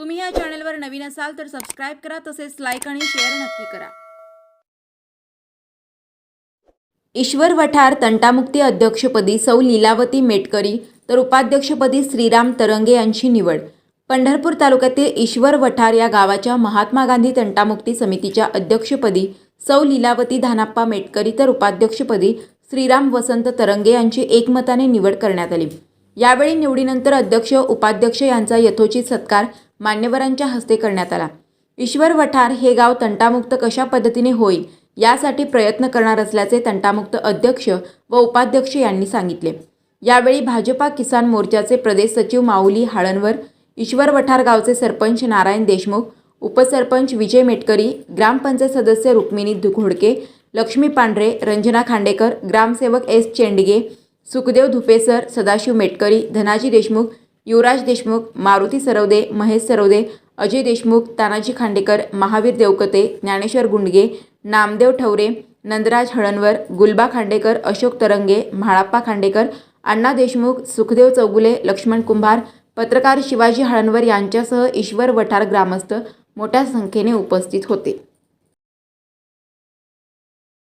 तुम्ही या चॅनलवर नवीन असाल तर सबस्क्राईब करा तसेच लाईक आणि शेअर नक्की करा. ईश्वर वठार तंटामुक्ती अध्यक्षपदी सौ लीलावती मेटकरी तर उपाध्यक्षपदी श्रीराम तरंगे यांची निवड. पंढरपूर तालुक्यातील ईश्वर वठार या गावाच्या महात्मा गांधी तंटामुक्ती समितीच्या अध्यक्षपदी सौ लीलावती धानाप्पा मेटकरी तर उपाध्यक्षपदी श्रीराम वसंत तरंगे यांची एकमताने निवड करण्यात आली. यावेळी निवडीनंतर अध्यक्ष उपाध्यक्ष यांचा यथोचित सत्कार मान्यवरांच्या हस्ते करण्यात आला. ईश्वर वठार हे गाव तंटामुक्त कशा पद्धतीने होईल यासाठी प्रयत्न करणार असल्याचे तंटामुक्त अध्यक्ष व उपाध्यक्ष यांनी सांगितले. यावेळी भाजपा किसान मोर्चाचे प्रदेश सचिव माऊली हाळणवर ईश्वर वठार गावचे सरपंच नारायण देशमुख उपसरपंच विजय मेटकरी ग्रामपंचायत सदस्य रुक्मिणी धुघोडके लक्ष्मी पांढरे रंजना खांडेकर ग्रामसेवक एस चेंडगे सुखदेव धुपेसर सदाशिव मेटकरी धनाजी देशमुख युवराज देशमुख मारुती सरवदे महेश सरवदे अजय देशमुख तानाजी खांडेकर महावीर देवकते ज्ञानेश्वर गुंडगे नामदेव ठवरे नंदराज हळणवर गुलबा खांडेकर अशोक तरंगे म्हाळाप्पा खांडेकर अण्णा देशमुख सुखदेव चौगुले लक्ष्मण कुंभार पत्रकार शिवाजी हळणवर यांच्यासह ईश्वर वठार ग्रामस्थ मोठ्या संख्येने उपस्थित होते.